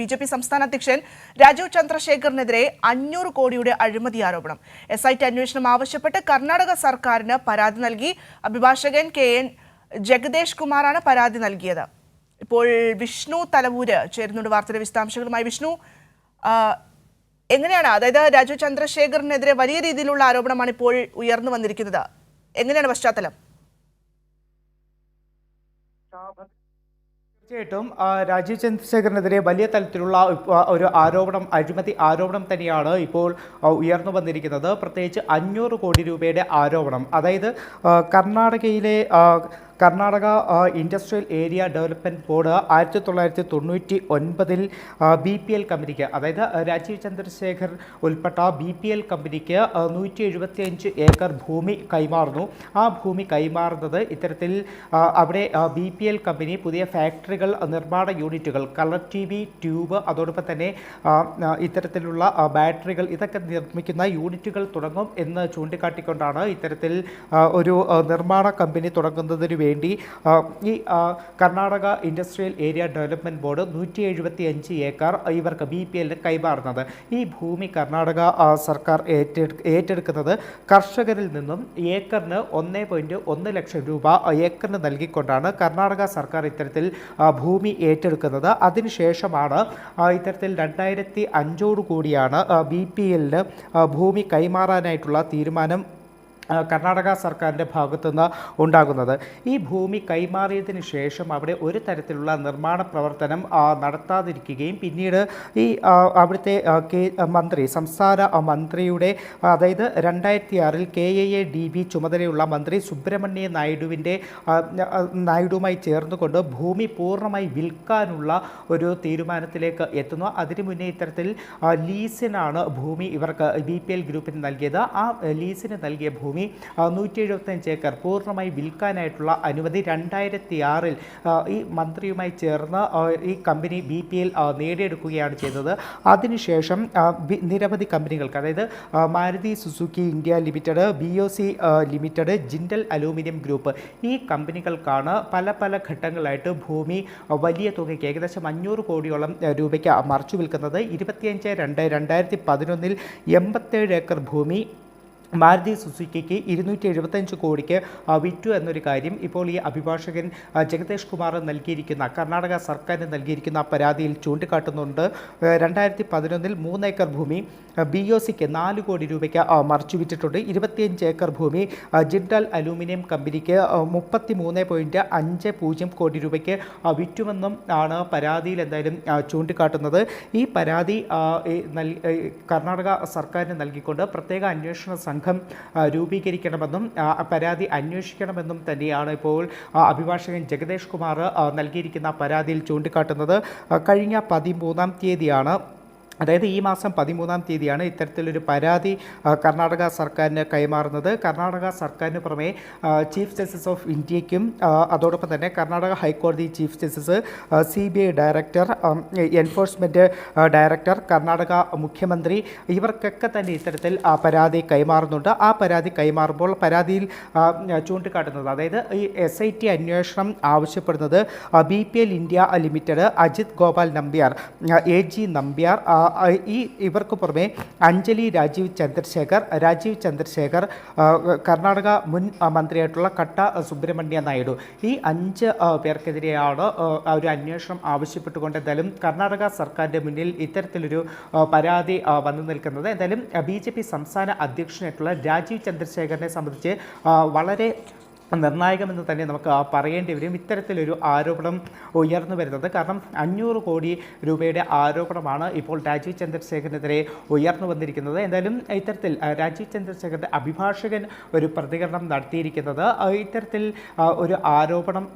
B J P സംസ്ഥാന അധ്യക്ഷൻ രാജീവ് ചന്ദ്രശേഖറിനെതിരെ അഞ്ഞൂറ് കോടിയുടെ അഴിമതി ആരോപണം. എസ് ഐ ടി അന്വേഷണം ആവശ്യപ്പെട്ട് കർണാടക സർക്കാരിന് പരാതി നൽകി. അഭിഭാഷകൻ കെ എൻ ജഗദേഷ് കുമാറാണ് പരാതി നൽകിയത്. ഇപ്പോൾ വിഷ്ണു തലവൂര് ചേരുന്നുണ്ട് വാർത്തയുടെ വിശദാംശങ്ങളുമായി. വിഷ്ണു എങ്ങനെയാണ്? അതായത് രാജീവ് ചന്ദ്രശേഖറിനെതിരെ വലിയ രീതിയിലുള്ള ആരോപണമാണ് ഇപ്പോൾ ഉയർന്നു വന്നിരിക്കുന്നത്. എങ്ങനെയാണ് പശ്ചാത്തലം? തീർച്ചയായിട്ടും രാജീവ് ചന്ദ്രശേഖരനെതിരെ വലിയ തലത്തിലുള്ള ഒരു ആരോപണം അഴിമതി ആരോപണം തന്നെയാണ് ഇപ്പോൾ ഉയർന്നു വന്നിരിക്കുന്നത്. പ്രത്യേകിച്ച് അഞ്ഞൂറ് കോടി രൂപയുടെ ആരോപണം. അതായത് കർണാടകയിലെ Karnataka industrial area development board ആയിരത്തി തൊള്ളായിരത്തി തൊണ്ണൂറ്റി ഒൻപതിൽ ബി പി എൽ കമ്പനിക്ക് അതായത് രാജീവ് ചന്ദ്രശേഖർ ഉൾപ്പെട്ട ബി പി എൽ കമ്പനിക്ക് നൂറ്റി എഴുപത്തിയഞ്ച് ഏക്കർ ഭൂമി കൈമാറുന്നു. ആ ഭൂമി കൈമാറുന്നത് ഇത്തരത്തിൽ അവിടെ ബി പി എൽ കമ്പനി പുതിയ ഫാക്ടറികൾ നിർമ്മാണ യൂണിറ്റുകൾ കളർ ടി വി ട്യൂബ് അതോടൊപ്പം തന്നെ ഇത്തരത്തിലുള്ള ബാറ്ററികൾ ഇതൊക്കെ നിർമ്മിക്കുന്ന യൂണിറ്റുകൾ തുടങ്ങും എന്ന് ചൂണ്ടിക്കാട്ടിക്കൊണ്ടാണ് ഇത്തരത്തിൽ ഒരു നിർമ്മാണ കമ്പനി തുടങ്ങുന്നതിന് വേണ്ടി ആ, ഈ Karnataka industrial area development board നൂറ്റി എഴുപത്തി അഞ്ച് ഏക്കർ ഇവർക്ക് ബി പി എല്ലിന് കൈമാറുന്നത്. ഈ ഭൂമി കർണാടക സർക്കാർ ഏറ്റെടു ഏറ്റെടുക്കുന്നത് കർഷകരിൽ നിന്നും ഏക്കറിന് ഒന്ന് പോയിന്റ് ഒന്ന് ലക്ഷം രൂപ ഏക്കറിന് നൽകിക്കൊണ്ടാണ് കർണാടക സർക്കാർ ഇത്തരത്തിൽ ഭൂമി ഏറ്റെടുക്കുന്നത്. അതിനുശേഷമാണ് ഇത്തരത്തിൽ രണ്ടായിരത്തി അഞ്ചോടു കൂടിയാണ് ബി പി എല്ലിന് ഭൂമി കൈമാറാനായിട്ടുള്ള തീരുമാനം കർണാടക സർക്കാരിന്റെ ഭാഗത്തുനിന്ന് ഉണ്ടാകുന്നത്. ഈ ഭൂമി കൈമാറിയതിന് ശേഷം അവിടെ ഒരു തരത്തിലുള്ള നിർമ്മാണ പ്രവർത്തനം നടത്താതിരിക്കുകയും പിന്നീട് ഈ അവിടുത്തെ മന്ത്രി സംസ്ഥാന മന്ത്രിയുടെ അതായത് രണ്ടായിരത്തി ആറിൽ K A A D B ചുമതലയുള്ള മന്ത്രി സുബ്രഹ്മണ്യ നായിഡുവിന്റെ നായിഡുവുമായി ചേർന്നുകൊണ്ട് ഭൂമി പൂർണമായി വിൽക്കാനുള്ള ഒരു തീരുമാനത്തിലേക്ക് എത്തുന്നു. അതിനു മുന്നേ ഇത്തരത്തിൽ ലീസിനാണ് ഭൂമി ഇവർക്ക് ബി പി എൽ ഗ്രൂപ്പിന് നൽകിയത്. ആ, ലീസിന് നൽകിയ ഭൂമി നൂറ്റി എഴുപത്തഞ്ച് ഏക്കർ പൂർണമായി വിൽക്കാനായിട്ടുള്ള അനുമതി രണ്ടായിരത്തി ആറിൽ ഈ മന്ത്രിയുമായി ചേർന്ന് ഈ കമ്പനി ബി പി എൽ നേടിയെടുക്കുകയാണ് ചെയ്തത്. അതിനുശേഷം നിരവധി കമ്പനികൾക്ക് അതായത് Maruti Suzuki India limited B O C limited Jindal aluminium group ഈ കമ്പനികൾക്കാണ് പല പല ഘട്ടങ്ങളായിട്ട് ഭൂമി വലിയ തുകയ്ക്ക് ഏകദേശം അഞ്ഞൂറ് കോടിയോളം രൂപയ്ക്ക് മറച്ചു വിൽക്കുന്നത്. ഇരുപത്തിയഞ്ച് രണ്ട് രണ്ടായിരത്തി പതിനൊന്നിൽ എൺപത്തേഴ് ഏക്കർ ഭൂമി മാരുതി സുസുക്കിക്ക് ഇരുന്നൂറ്റി എഴുപത്തഞ്ച് കോടിക്ക് വിറ്റു എന്നൊരു കാര്യം ഇപ്പോൾ ഈ അഭിഭാഷകൻ ജഗതേഷ് കുമാർ നൽകിയിരിക്കുന്ന കർണാടക സർക്കാരിന് നൽകിയിരിക്കുന്ന പരാതിയിൽ ചൂണ്ടിക്കാട്ടുന്നുണ്ട്. രണ്ടായിരത്തി പതിനൊന്നിൽ മൂന്ന് ഏക്കർ ഭൂമി ബി ഒ സിക്ക് നാല് കോടി രൂപയ്ക്ക് മറിച്ചു വിറ്റിട്ടുണ്ട് ഇരുപത്തിയഞ്ച് ഏക്കർ ഭൂമി ജിൻഡൽ അലൂമിനിയം കമ്പനിക്ക് മുപ്പത്തി മൂന്ന് പോയിന്റ് അഞ്ച് പൂജ്യം കോടി രൂപയ്ക്ക് വിറ്റുമെന്നും ആണ് പരാതിയിൽ എന്തായാലും ചൂണ്ടിക്കാട്ടുന്നത്. ഈ പരാതി കർണാടക സർക്കാരിന് നൽകിക്കൊണ്ട് പ്രത്യേക അന്വേഷണ സംഘം ആ, രൂപീകരിക്കണമെന്നും പരാതി അന്വേഷിക്കണമെന്നും തന്നെയാണ് ഇപ്പോൾ അഭിഭാഷകൻ ജഗദേഷ് കുമാർ നൽകിയിരിക്കുന്ന പരാതിയിൽ ചൂണ്ടിക്കാട്ടുന്നത്. കഴിഞ്ഞ പതിമൂന്നാം തീയതിയാണ് അതായത് ഈ മാസം പതിമൂന്നാം തീയതിയാണ് ഇത്തരത്തിലൊരു പരാതി കർണാടക സർക്കാരിന് കൈമാറുന്നത്. കർണാടക സർക്കാരിന് പുറമെ ചീഫ് ജസ്റ്റിസ് ഓഫ് ഇന്ത്യയ്ക്കും അതോടൊപ്പം തന്നെ കർണാടക ഹൈക്കോടതി chief justice C B I director enforcement director Karnataka മുഖ്യമന്ത്രി ഇവർക്കൊക്കെ തന്നെ ഇത്തരത്തിൽ പരാതി കൈമാറുന്നുണ്ട്. ആ പരാതി കൈമാറുമ്പോൾ പരാതിയിൽ ചൂണ്ടിക്കാട്ടുന്നത് അതായത് ഈ എസ് ഐ ടി അന്വേഷണം ആവശ്യപ്പെടുന്നത് B P L India limited Ajith Gopal Nambiar A G Nambiar ഈ ഇവർക്ക് പുറമെ അഞ്ജലി രാജീവ് ചന്ദ്രശേഖർ രാജീവ് ചന്ദ്രശേഖർ കർണാടക മുൻ മന്ത്രിയായിട്ടുള്ള കട്ട സുബ്രഹ്മണ്യ നായിഡു. ഈ അഞ്ച് പേർക്കെതിരെയാണ് ഒരു അന്വേഷണം ആവശ്യപ്പെട്ടുകൊണ്ട് എന്തായാലും കർണാടക സർക്കാരിന്റെ മുന്നിൽ ഇത്തരത്തിലൊരു പരാതി വന്നു നിൽക്കുന്നത്. എന്തായാലും ബി സംസ്ഥാന അധ്യക്ഷനായിട്ടുള്ള രാജീവ് ചന്ദ്രശേഖരനെ സംബന്ധിച്ച് വളരെ നിർണായകമെന്ന് തന്നെ നമുക്ക് പറയേണ്ടി വരും. ഇത്തരത്തിലൊരു ആരോപണം ഉയർന്നു വരുന്നത് കാരണം അഞ്ഞൂറ് കോടി രൂപയുടെ ആരോപണമാണ് ഇപ്പോൾ രാജീവ് ചന്ദ്രശേഖരനെതിരെ ഉയർന്നു വന്നിരിക്കുന്നത്. എന്തായാലും ഇത്തരത്തിൽ രാജീവ് ചന്ദ്രശേഖരന്റെ അഭിഭാഷകൻ ഒരു പ്രതികരണം നടത്തിയിരിക്കുന്നത്. ഇത്തരത്തിൽ ഒരു ആരോപണം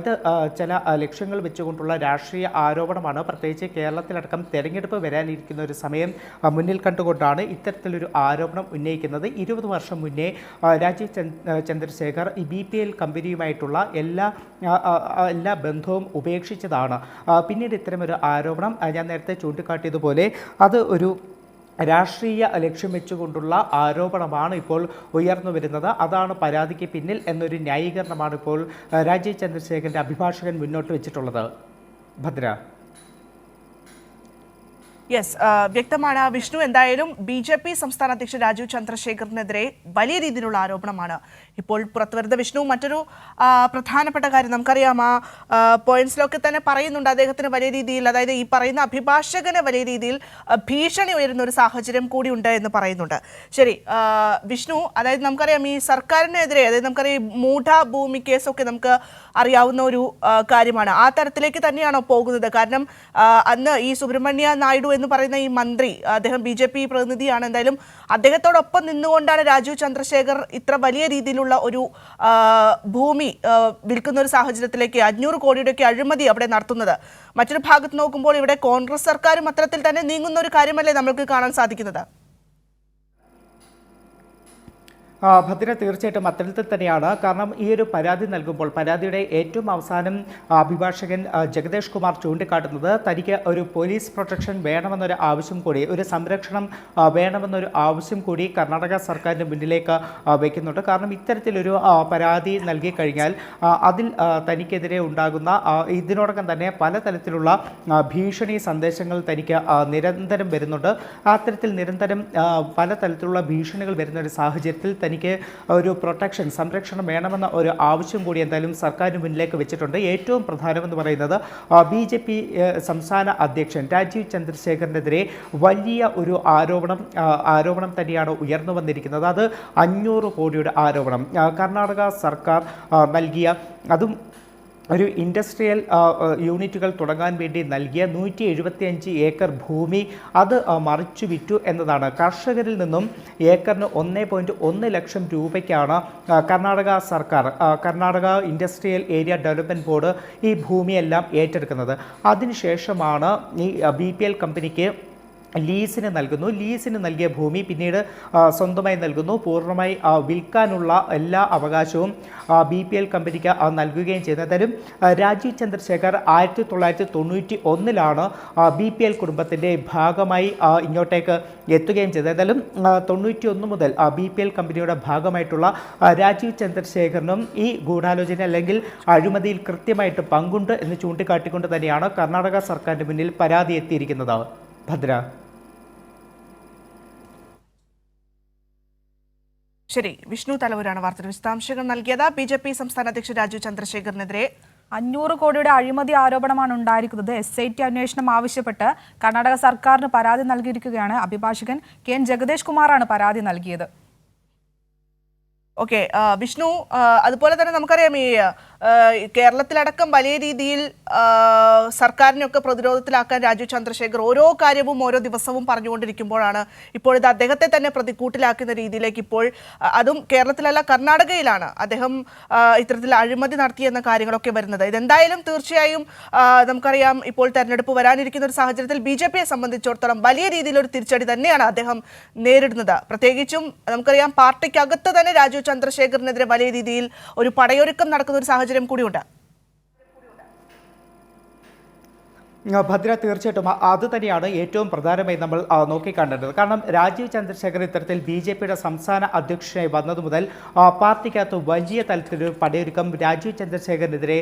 ഇത് ചില ലക്ഷ്യങ്ങൾ വെച്ചുകൊണ്ടുള്ള രാഷ്ട്രീയ ആരോപണമാണ് പ്രത്യേകിച്ച് കേരളത്തിലടക്കം തെരഞ്ഞെടുപ്പ് വരാനിരിക്കുന്ന ഒരു സമയം മുന്നിൽ കണ്ടുകൊണ്ടാണ് ഇത്തരത്തിലൊരു ആരോപണം ഉന്നയിക്കുന്നത്. ഇരുപത് വർഷം മുന്നേ രാജീവ് ചന്ദ്രശേഖർ ഈ ബി പി എൽ കമ്പനിയുമായിട്ടുള്ള എല്ലാ എല്ലാ ബന്ധവും ഉപേക്ഷിച്ചതാണ്. പിന്നീട് ഇത്തരമൊരു ആരോപണം ഞാൻ നേരത്തെ ചൂണ്ടിക്കാട്ടിയതുപോലെ അത് ഒരു രാഷ്ട്രീയ ലക്ഷ്യം വെച്ചുകൊണ്ടുള്ള ആരോപണമാണ് ഇപ്പോൾ ഉയർന്നു വരുന്നത്. അതാണ് പരാതിക്ക് പിന്നിൽ എന്നൊരു ന്യായീകരണമാണ് ഇപ്പോൾ രാജീവ് ചന്ദ്രശേഖരന്റെ അഭിഭാഷകൻ മുന്നോട്ട് വെച്ചിട്ടുള്ളത്. ഭദ്ര. യെസ് വ്യക്തമാണ്. വിഷ്ണു എന്തായാലും ബി ജെ പി സംസ്ഥാന അധ്യക്ഷൻ രാജീവ് ചന്ദ്രശേഖറിനെതിരെ വലിയ രീതിയിലുള്ള ആരോപണമാണ്. ഇപ്പോൾ പുറത്തുവരുന്ന വിഷ്ണു മറ്റൊരു പ്രധാനപ്പെട്ട കാര്യം നമുക്കറിയാം. ആ പോയിന്റ്സിലൊക്കെ തന്നെ പറയുന്നുണ്ട് അദ്ദേഹത്തിന് വലിയ രീതിയിൽ അതായത് ഈ പറയുന്ന അഭിഭാഷകന് വലിയ രീതിയിൽ ഭീഷണി ഉയരുന്ന ഒരു സാഹചര്യം കൂടി ഉണ്ട് എന്ന് പറയുന്നുണ്ട്. ശരി വിഷ്ണു അതായത് നമുക്കറിയാം ഈ സർക്കാരിനെതിരെ അതായത് നമുക്കറിയാം ഈ മൂഢ ഭൂമി കേസൊക്കെ നമുക്ക് അറിയാവുന്ന ഒരു കാര്യമാണ്. ആ തരത്തിലേക്ക് തന്നെയാണോ പോകുന്നത്? കാരണം അന്ന് ഈ സുബ്രഹ്മണ്യ നായിഡു എന്ന് പറയുന്ന ഈ മന്ത്രി അദ്ദേഹം ബി ജെ പി പ്രതിനിധിയാണ്. എന്തായാലും അദ്ദേഹത്തോടൊപ്പം നിന്നുകൊണ്ടാണ് രാജീവ് ചന്ദ്രശേഖർ ഇത്ര വലിയ രീതിയിലുള്ള ഒരു ഭൂമി വിൽക്കുന്ന ഒരു സാഹചര്യത്തിലേക്ക് അഞ്ഞൂറ് കോടിയുടെയൊക്കെ അഴിമതി അവിടെ നടത്തുന്നത്. മറ്റൊരു ഭാഗത്ത് നോക്കുമ്പോൾ ഇവിടെ കോൺഗ്രസ് സർക്കാരും അത്തരത്തിൽ തന്നെ നീങ്ങുന്ന ഒരു കാര്യമല്ലേ നമ്മൾക്ക് കാണാൻ സാധിക്കുന്നത്? ഭദ്ര തീർച്ചയായിട്ടും അത്തരത്തിൽ തന്നെയാണ്. കാരണം ഈ ഒരു പരാതി നൽകുമ്പോൾ പരാതിയുടെ ഏറ്റവും അവസാനം അഭിഭാഷകൻ ജഗദേഷ് കുമാർ ചൂണ്ടിക്കാട്ടുന്നത് തനിക്ക് ഒരു പോലീസ് പ്രൊട്ടക്ഷൻ വേണമെന്നൊരു ആവശ്യം കൂടി ഒരു സംരക്ഷണം വേണമെന്നൊരു ആവശ്യം കൂടി കർണാടക സർക്കാരിന്റെ മുന്നിലേക്ക് വയ്ക്കുന്നുണ്ട് കാരണം ഇത്തരത്തിലൊരു പരാതി നൽകി കഴിഞ്ഞാൽ അതിൽ തനിക്കെതിരെ ഉണ്ടാകുന്ന ഇതിനോടകം തന്നെ പലതരത്തിലുള്ള ഭീഷണി സന്ദേശങ്ങൾ തനിക്ക് നിരന്തരം വരുന്നുണ്ട്. അത്തരത്തിൽ നിരന്തരം പല പലതരത്തിലുള്ള ഭീഷണികൾ വരുന്ന ഒരു സാഹചര്യത്തിൽ തനിക്ക് ഒരു പ്രൊട്ടക്ഷൻ സംരക്ഷണം വേണമെന്ന ഒരു ആവശ്യം കൂടി എന്തായാലും സർക്കാരിന് മുന്നിലേക്ക് വെച്ചിട്ടുണ്ട്. ഏറ്റവും പ്രധാനമെന്ന് പറയുന്നത് ബി ജെ പി സംസ്ഥാന അധ്യക്ഷൻ രാജീവ് ചന്ദ്രശേഖരനെതിരെ വലിയ ഒരു ആരോപണം ആരോപണം തന്നെയാണ് ഉയർന്നു വന്നിരിക്കുന്നത്. അത് അഞ്ഞൂറ് കോടിയുടെ ആരോപണം. കർണാടക സർക്കാർ നൽകിയ അതും ഒരു ഇൻഡസ്ട്രിയൽ യൂണിറ്റുകൾ തുടങ്ങാൻ വേണ്ടി നൽകിയ നൂറ്റി എഴുപത്തിയഞ്ച് ഏക്കർ ഭൂമി അത് മറിച്ചു വിറ്റു എന്നതാണ്. കർഷകരിൽ നിന്നും ഏക്കറിന് ഒന്നേ പോയിന്റ് ഒന്ന് ലക്ഷം രൂപയ്ക്കാണ് കർണാടക സർക്കാർ Karnataka industrial area development board ഈ ഭൂമിയെല്ലാം ഏറ്റെടുക്കുന്നത്. അതിനുശേഷമാണ് ഈ ബി പി എൽ കമ്പനിക്ക് ലീസിന് നൽകുന്നു. ലീസിന് നൽകിയ ഭൂമി പിന്നീട് സ്വന്തമായി നൽകുന്നു. പൂർണമായി വിൽക്കാനുള്ള എല്ലാ അവകാശവും ബി പി എൽ കമ്പനിക്ക് നൽകുകയും എന്തായാലും രാജീവ് ചന്ദ്രശേഖർ ആയിരത്തി തൊള്ളായിരത്തി തൊണ്ണൂറ്റി ഒന്നിലാണ് ബി പി എൽ കുടുംബത്തിന്റെ ഭാഗമായി ഇങ്ങോട്ടേക്ക് എത്തുകയും ചെയ്തത്. എന്തായാലും തൊണ്ണൂറ്റി ഒന്ന് മുതൽ ബി പി എൽ കമ്പനിയുടെ ഭാഗമായിട്ടുള്ള രാജീവ് ചന്ദ്രശേഖറിനും ഈ ഗൂഢാലോചന അല്ലെങ്കിൽ അഴിമതിയിൽ കൃത്യമായിട്ട് പങ്കുണ്ട് എന്ന് ചൂണ്ടിക്കാട്ടിക്കൊണ്ട് തന്നെയാണ് കർണാടക സർക്കാരിന്റെ മുന്നിൽ പരാതി എത്തിയിരിക്കുന്നത്. ഭദ്ര. ശരി വിഷ്ണു തലവൂരാണ് വാർത്തയുടെ വിശദാംശങ്ങൾ നൽകിയത്. ബി ജെ പി സംസ്ഥാന അധ്യക്ഷൻ രാജു ചന്ദ്രശേഖറിനെതിരെ അഞ്ഞൂറ് കോടിയുടെ അഴിമതി ആരോപണമാണ് ഉണ്ടായിരിക്കുന്നത്. എസ് ഐ ടി അന്വേഷണം ആവശ്യപ്പെട്ട് കർണാടക സർക്കാരിന് പരാതി നൽകിയിരിക്കുകയാണ് അഭിഭാഷകൻ. കെ എൻ ജഗദേഷ് കുമാറാണ് പരാതി നൽകിയത്. ഓക്കെ വിഷ്ണു അതുപോലെ തന്നെ നമുക്കറിയാം ഈ കേരളത്തിലടക്കം വലിയ രീതിയിൽ സർക്കാരിനൊക്കെ പ്രതിരോധത്തിലാക്കാൻ രാജീവ് ചന്ദ്രശേഖർ ഓരോ കാര്യവും ഓരോ ദിവസവും പറഞ്ഞുകൊണ്ടിരിക്കുമ്പോഴാണ് ഇപ്പോഴിത് അദ്ദേഹത്തെ തന്നെ പ്രതിക്കൂട്ടിലാക്കുന്ന രീതിയിലേക്ക് ഇപ്പോൾ അതും കേരളത്തിലല്ല കർണാടകയിലാണ് അദ്ദേഹം ഇത്തരത്തിൽ അഴിമതി നടത്തിയെന്ന കാര്യങ്ങളൊക്കെ വരുന്നത്. ഇതെന്തായാലും തീർച്ചയായും നമുക്കറിയാം ഇപ്പോൾ തെരഞ്ഞെടുപ്പ് വരാനിരിക്കുന്ന ഒരു സാഹചര്യത്തിൽ ബി ജെ പിയെ സംബന്ധിച്ചിടത്തോളം വലിയ രീതിയിലൊരു തിരിച്ചടി തന്നെയാണ് അദ്ദേഹം നേരിടുന്നത്. പ്രത്യേകിച്ചും നമുക്കറിയാം പാർട്ടിക്കകത്ത് തന്നെ രാജീവ് ചന്ദ്രശേഖറിനെതിരെ വലിയ രീതിയിൽ ഒരു പടയൊരുക്കം നടക്കുന്ന ഒരു സാഹചര്യം കൂടിയുണ്ട് ആ, ഭദ്ര തീർച്ചയായിട്ടും അത് തന്നെയാണ് ഏറ്റവും പ്രധാനമായി നമ്മൾ നോക്കിക്കാണ്ടേണ്ടത് കാരണം രാജീവ് ചന്ദ്രശേഖർ ഇത്തരത്തിൽ ബി ജെ പിയുടെ സംസ്ഥാന അധ്യക്ഷനായി വന്നതു മുതൽ പാർട്ടിക്കകത്ത് വലിയ തലത്തിലൊരു പടയൊരുക്കം രാജീവ് ചന്ദ്രശേഖരനെതിരെ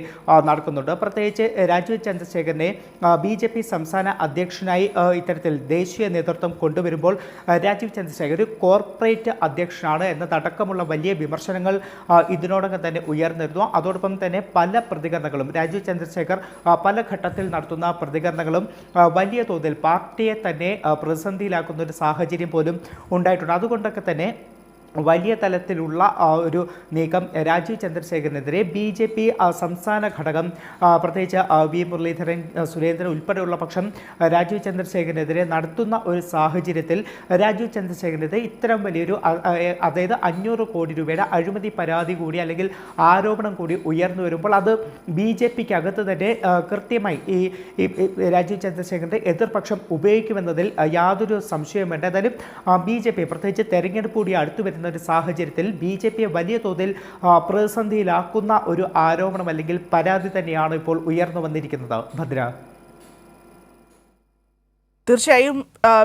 നടക്കുന്നുണ്ട്. പ്രത്യേകിച്ച് രാജീവ് ചന്ദ്രശേഖരനെ ബി ജെ പി സംസ്ഥാന അധ്യക്ഷനായി ഇത്തരത്തിൽ ദേശീയ നേതൃത്വം കൊണ്ടുവരുമ്പോൾ രാജീവ് ചന്ദ്രശേഖർ ഒരു കോർപ്പറേറ്റ് അധ്യക്ഷനാണ് എന്നതടക്കമുള്ള വലിയ വിമർശനങ്ങൾ ഇതിനോടകം തന്നെ ഉയർന്നിരുന്നു. അതോടൊപ്പം തന്നെ പല പ്രതികരണങ്ങളും രാജീവ് ചന്ദ്രശേഖർ പല ഘട്ടത്തിൽ നടത്തുന്ന പ്രതികരണങ്ങളും വലിയ തോതിൽ പാർട്ടിയെ തന്നെ പ്രതിസന്ധിയിലാക്കുന്ന ഒരു സാഹചര്യം പോലും ഉണ്ടായിട്ടുണ്ട്. അതുകൊണ്ടൊക്കെ തന്നെ വലിയ തലത്തിലുള്ള ഒരു നീക്കം രാജീവ് ചന്ദ്രശേഖരനെതിരെ ബി ജെ പി സംസ്ഥാന ഘടകം പ്രത്യേകിച്ച് വി മുരളീധരൻ സുരേന്ദ്രൻ ഉൾപ്പെടെയുള്ള പക്ഷം രാജീവ് ചന്ദ്രശേഖരനെതിരെ നടത്തുന്ന ഒരു സാഹചര്യത്തിൽ രാജീവ് ചന്ദ്രശേഖരനെതിരെ ഇത്തരം വലിയൊരു അതായത് അഞ്ഞൂറ് കോടി രൂപയുടെ അഴിമതി പരാതി കൂടി അല്ലെങ്കിൽ ആരോപണം കൂടി ഉയർന്നു വരുമ്പോൾ അത് ബി ജെ പിക്ക് അകത്ത് തന്നെ കൃത്യമായി ഈ രാജീവ് ചന്ദ്രശേഖരന്റെ എതിർപക്ഷം ഉപയോഗിക്കുമെന്നതിൽ യാതൊരു സംശയവും വേണ്ട ഏതായാലും ബി ജെ പി പ്രത്യേകിച്ച് തെരഞ്ഞെടുപ്പ് കൂടി അടുത്തു വരുന്ന ഒരു സാഹചര്യത്തിൽ ബി ജെ പിയെ വലിയ തോതിൽ പ്രതിസന്ധിയിലാക്കുന്ന ഒരു ആരോപണം അല്ലെങ്കിൽ പരാതി തന്നെയാണ് ഇപ്പോൾ ഉയർന്നു വന്നിരിക്കുന്നത്. ഭദ്ര. തീർച്ചയായും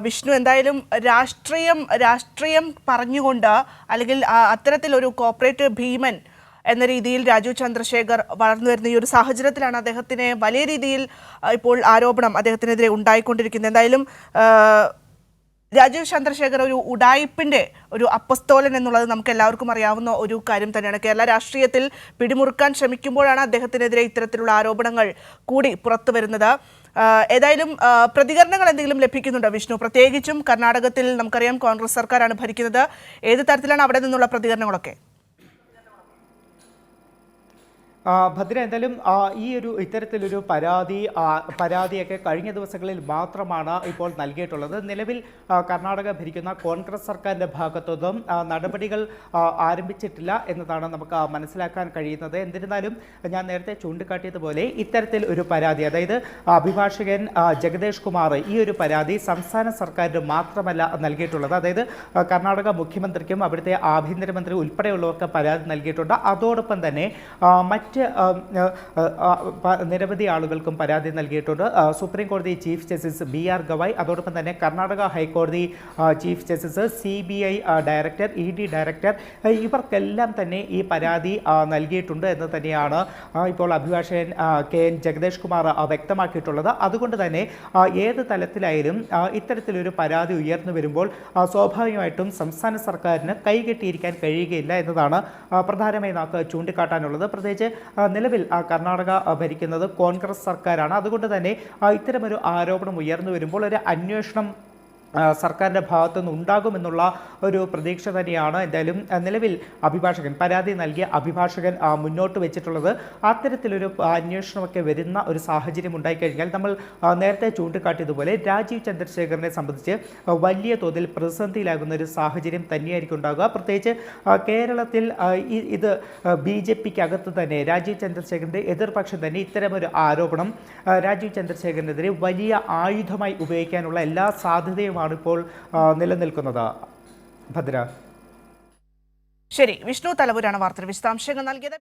വിഷ്ണു എന്തായാലും രാഷ്ട്രീയം രാഷ്ട്രീയം പറഞ്ഞുകൊണ്ട് അല്ലെങ്കിൽ അത്തരത്തിലൊരു കോപ്പറേറ്റ് ഭീമൻ എന്ന രീതിയിൽ രാജു ചന്ദ്രശേഖർ വളർന്നു വരുന്ന ഈ ഒരു സാഹചര്യത്തിലാണ് അദ്ദേഹത്തിന് വലിയ രീതിയിൽ ഇപ്പോൾ ആരോപണം അദ്ദേഹത്തിനെതിരെ ഉണ്ടായിക്കൊണ്ടിരിക്കുന്നത്. എന്തായാലും രാജീവ് ചന്ദ്രശേഖർ ഒരു ഉഡായിപ്പിന്റെ ഒരു അപ്പസ്തോലൻ എന്നുള്ളത് നമുക്ക് എല്ലാവർക്കും അറിയാവുന്ന ഒരു കാര്യം തന്നെയാണ്. കേരള രാഷ്ട്രീയത്തിൽ പിടിമുറുക്കാൻ ശ്രമിക്കുമ്പോഴാണ് അദ്ദേഹത്തിനെതിരെ ഇത്തരത്തിലുള്ള ആരോപണങ്ങൾ കൂടി പുറത്തു വരുന്നത്. ഏതായാലും പ്രതികരണങ്ങൾ എന്തെങ്കിലും ലഭിക്കുന്നുണ്ടോ വിഷ്ണു? പ്രത്യേകിച്ചും കർണാടകത്തിൽ നമുക്കറിയാം കോൺഗ്രസ് സർക്കാരാണ് ഭരിക്കുന്നത്. ഏത് തരത്തിലാണ് അവിടെ നിന്നുള്ള പ്രതികരണങ്ങളൊക്കെ? ഭദ്ര എന്തായാലും ഈ ഒരു ഇത്തരത്തിലൊരു പരാതി പരാതിയൊക്കെ കഴിഞ്ഞ ദിവസങ്ങളിൽ മാത്രമാണ് ഇപ്പോൾ നൽകിയിട്ടുള്ളത്. നിലവിൽ കർണാടക ഭരിക്കുന്ന കോൺഗ്രസ് സർക്കാരിന്റെ ഭാഗത്തുനിന്നും നടപടികൾ ആരംഭിച്ചിട്ടില്ല എന്നതാണ് നമുക്ക് മനസ്സിലാക്കാൻ കഴിയുന്നത്. എന്നിരുന്നാലും ഞാൻ നേരത്തെ ചൂണ്ടിക്കാട്ടിയതുപോലെ ഇത്തരത്തിൽ ഒരു പരാതി അതായത് അഭിഭാഷകൻ ജഗദേഷ് കുമാർ ഈ ഒരു പരാതി സംസ്ഥാന സർക്കാരിന് മാത്രമല്ല നൽകിയിട്ടുള്ളത്. അതായത് കർണാടക മുഖ്യമന്ത്രിക്കും അവിടുത്തെ ആഭ്യന്തരമന്ത്രി ഉൾപ്പെടെയുള്ളവർക്ക് പരാതി നൽകിയിട്ടുണ്ട്. അതോടൊപ്പം തന്നെ ആ, മറ്റ് നിരവധി ആളുകൾക്കും പരാതി നൽകിയിട്ടുണ്ട്. സുപ്രീം കോടതി chief justice B R Gavai അതോടൊപ്പം തന്നെ കർണാടക ഹൈക്കോടതി chief justice C B I director E D director ഇവർക്കെല്ലാം തന്നെ ഈ പരാതി നൽകിയിട്ടുണ്ട് എന്ന് തന്നെയാണ് ഇപ്പോൾ അഭിഭാഷകൻ കെ എൻ ജഗദേഷ് കുമാർ വ്യക്തമാക്കിയിട്ടുള്ളത്. അതുകൊണ്ട് തന്നെ ഏത് തലത്തിലായാലും ഇത്തരത്തിലൊരു പരാതി ഉയർന്നു വരുമ്പോൾ സ്വാഭാവികമായിട്ടും സംസ്ഥാന സർക്കാരിന് കൈകെട്ടിയിരിക്കാൻ കഴിയുകയില്ല എന്നതാണ് പ്രധാനമായി നമുക്ക് ചൂണ്ടിക്കാട്ടാനുള്ളത്. പ്രത്യേകിച്ച് നിലവിൽ കർണാടക ഭരിക്കുന്നത് കോൺഗ്രസ് സർക്കാരാണ്. അതുകൊണ്ട് തന്നെ ഇത്തരമൊരു ആരോപണം ഉയർന്നു വരുമ്പോൾ ഒരു അന്വേഷണം സർക്കാരിന്റെ ഭാഗത്തു നിന്ന് ഉണ്ടാകുമെന്നുള്ള ഒരു പ്രതീക്ഷ തന്നെയാണ് എന്തായാലും നിലവിൽ അഭിഭാഷകൻ പരാതി നൽകിയ അഭിഭാഷകൻ മുന്നോട്ട് വെച്ചിട്ടുള്ളത്. അത്തരത്തിലൊരു അന്വേഷണമൊക്കെ വരുന്ന ഒരു സാഹചര്യം ഉണ്ടായിക്കഴിഞ്ഞാൽ നമ്മൾ നേരത്തെ ചൂണ്ടിക്കാട്ടിയതുപോലെ രാജീവ് ചന്ദ്രശേഖരനെ സംബന്ധിച്ച് വലിയ തോതിൽ പ്രതിസന്ധിയിലാകുന്ന ഒരു സാഹചര്യം തന്നെയായിരിക്കും ഉണ്ടാകുക പ്രത്യേകിച്ച് കേരളത്തിൽ ഇത് ബി ജെ പിക്ക് അകത്ത് തന്നെ രാജീവ് ചന്ദ്രശേഖരന്റെ എതിർപക്ഷം തന്നെ ഇത്തരമൊരു ആരോപണം രാജീവ് ചന്ദ്രശേഖരനെതിരെ വലിയ ആയുധമായി ഉപയോഗിക്കാനുള്ള എല്ലാ സാധ്യതയുമാണ് ഇപ്പോൾ ആ, നിലനിൽക്കുന്നത്. ഭദ്ര. ശരി വിഷ്ണു തലവൂരാണ് വാർത്തയുടെ വിശദാംശങ്ങൾ നൽകിയത്.